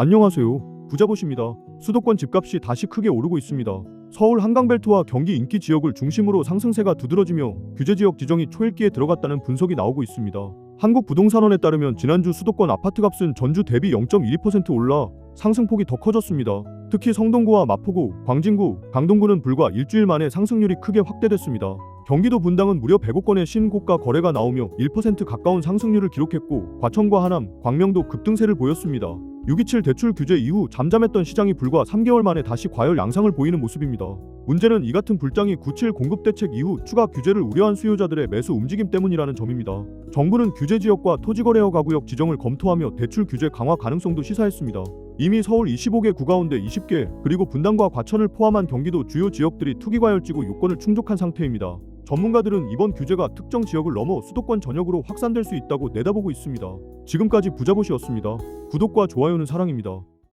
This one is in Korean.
안녕하세요. 부자보십니다. 수도권 집값이 다시 크게 오르고 있습니다. 서울 한강벨트와 경기 인기 지역을 중심으로 상승세가 두드러지며 규제 지역 지정이 초읽기에 들어갔다는 분석이 나오고 있습니다. 한국부동산원에 따르면 지난주 수도권 아파트 값은 전주 대비 0.12% 올라 상승폭이 더 커졌습니다. 특히 성동구와 마포구, 광진구, 강동구는 불과 일주일 만에 상승률이 크게 확대됐습니다. 경기도 분당은 무려 100억 건의 신고가 거래가 나오며 1% 가까운 상승률을 기록했고 과천과 하남, 광명도 급등세를 보였습니다. 627 대출 규제 이후 잠잠했던 시장이 불과 3개월 만에 다시 과열 양상을 보이는 모습입니다. 문제는 이 같은 불장이 97 공급 대책 이후 추가 규제를 우려한 수요자들의 매수 움직임 때문이라는 점입니다. 정부는 규제 지역과 토지거래허 가구역 지정을 검토하며 대출 규제 강화 가능성도 시사했습니다. 이미 서울 25개 구 가운데 20개 그리고 분당과 과천을 포함한 경기도 주요 지역들이 투기 과열지구 요건을 충족한 상태입니다. 전문가들은 이번 규제가 특정 지역을 넘어 수도권 전역으로 확산될 수 있다고 내다보고 있습니다. 지금까지 부자보시였습니다. 구독과 좋아요는 사랑입니다.